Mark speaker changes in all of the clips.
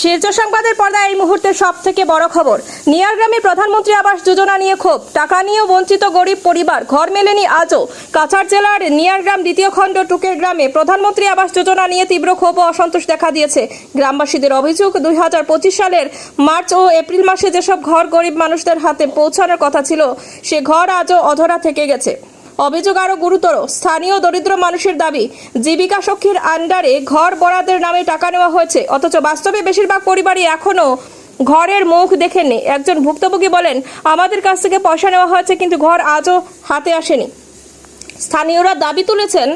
Speaker 1: শিলচর সংবাদের পর্দায় এই মুহূর্তে সব থেকে বড় খবর। নিয়ারগ্রামে প্রধানমন্ত্রী আবাস যোজনা নিয়ে ক্ষোভ। টাকা নিয়েও বঞ্চিত গরিব পরিবার, ঘর মেলেনি আজও। কাছাড় জেলার নিয়ারগ্রাম দ্বিতীয় খণ্ড টুকের গ্রামে প্রধানমন্ত্রী আবাস যোজনা নিয়ে তীব্র ক্ষোভ ও অসন্তোষ দেখা দিয়েছে। গ্রামবাসীদের অভিযোগ, দুই হাজার পঁচিশ সালের মার্চ ও এপ্রিল মাসে যেসব ঘর গরিব মানুষদের হাতে পৌঁছানোর কথা ছিল, সে ঘর আজও অধরা থেকে গেছে। অভিযোগ আরও গুরুতর। স্থানীয় দরিদ্র মানুষের দাবি, জীবিকা সখীর আন্ডারে ঘর বরাদের নামে টাকা নেওয়া হয়েছে। অথচ বাস্তবে বেশিরভাগ পরিবারই এখনও ঘরের মুখ দেখেনি একজন ভুক্তভোগী বলেন, আমাদের কাছ থেকে পয়সা নেওয়া হয়েছে, কিন্তু ঘর আজও হাতে আসেনি। স্থানীয়রা দাবি তুলেছেন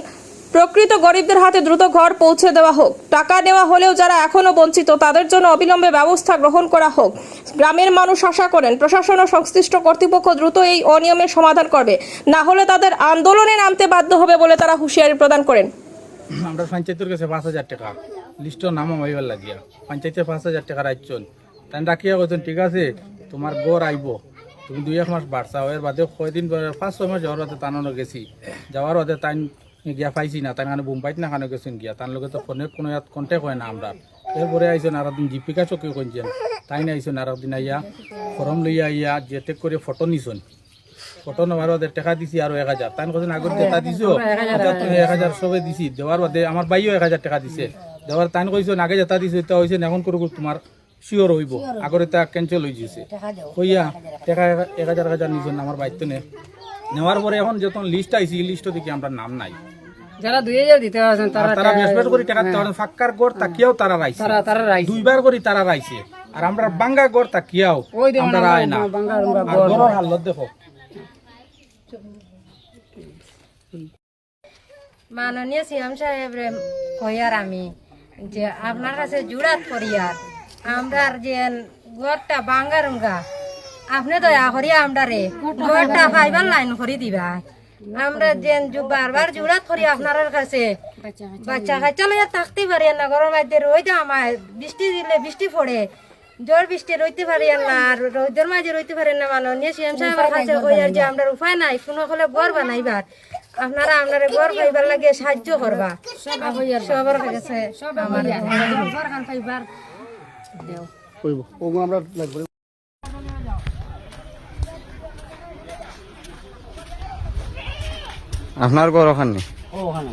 Speaker 1: প্রকৃত গরিবদের হাতে দ্রুত ঘর পৌঁছে দেওয়া হোক। টাকা নেওয়া হলেও যারা এখনও বঞ্চিত, তাদের জন্য অবিলম্বে ব্যবস্থা গ্রহণ করা হোক। গ্রামের মানুষ আশা করেন, প্রশাসন ও সংশ্লিষ্ট কর্তৃপক্ষ দ্রুত এই অনিয়মের সমাধান করবে। না হলে তাদের আন্দোলনে নামতে বাধ্য হবে বলে তারা হুঁশিয়ারি প্রদান করেন।
Speaker 2: আমরা পঞ্চায়েতের কাছে পাঁচ হাজার টাকা। লিস্টর নাম মাইবার লাগিয়া। পঞ্চায়েতে পাঁচ হাজার টাকা রাখছেন তাই রাখিয়া কইছেন, ঠিক আছে, তোমার গড় আইব। তুমি দুই এক মাস বাড়ছাও। এর বাদে কয়দিন পাঁচ ছয় মাস যাওয়ার বাদে তানো গেছি। যাওয়ার বাদে তাই গিয়া পাইছি না তাই মানে বোম্বাইত না খানো গেছেন গিয়া। তার লগে তো ফোনে কোনো ইয়াত কন্টেক্ট হয় না আমরা এরপরে আইসেন আর দিন দীপিকা চকি কইছেন তাই না আইসেন আর দিন আইয়া ফরম লইয়া আইয়া যেতে করে ফটো নিছেন ফটো নেওয়ার বাদে টাকা দিছি আর এক হাজার তাই কথা আগত টাকা দিছো এক হাজার সবে দিছি। দেওয়ার বাদে আমার বাইও এক হাজার টাকা দিছে। দেওয়ার তাই কইছো আগে যেটা দিছো এটা হয়েছে এখন করব তোমার শিওর হইব। আগর এটা ক্যান্সেল হয়ে যাচ্ছে কইয়া টাকা এক হাজার এক হাজার নিছেন আমার বাইতে নে নেওয়ার পরে এখন যখন লিস্ট আইছি লিস্ট দেখি আমরা নাম নাই।
Speaker 3: যারা দুই হাজার দিতে পারছেন তারা
Speaker 2: তারা করে টাকা দিতে পারেন ফাক্কার গড় তাকিয়াও তারা রাইছে।
Speaker 3: তারা তারা রাইছে।
Speaker 2: দুইবার করে তারা রাইছে। আর আমরা বাঙ্গা গড় তাকিয়াও
Speaker 3: ওই দেখুন
Speaker 2: আমরা রায় না।
Speaker 3: বাঙ্গা
Speaker 2: গড়ের হালত দেখো।
Speaker 4: মাননীয় সিএম সাহেব রে কইয়ার আমি যে আপনার কাছে জুড়াত করিয়ার আমরা যে ঘরটা বাঙ্গারুঙ্গা আপনি দয়া করিয়া আমরা রে ঘরটা ফাইবার লাইন করে দিবা আমরা যে জু- বারবার জুড়াত করি আপনার কাছে। বাচ্চা কাচ্চা লইয়া থাকতে পারি না গরম মধ্যে রই দা আমার বৃষ্টি দিলে বৃষ্টি পড়ে। জোর বৃষ্টি রইতে পারি না আর রোদের মাঝে রইতে পারেন না মাননীয় সিএম সাহেবের কাছে কইয়ার যে আমরা উপায় নাই কোনো হলে গড় বানাইবার। আপনারা আপনারা গড় পাইবার লাগে সাহায্য করবা। সবার কাছে। আমার
Speaker 5: আপনার ঘর ওখানে?
Speaker 3: ওখানে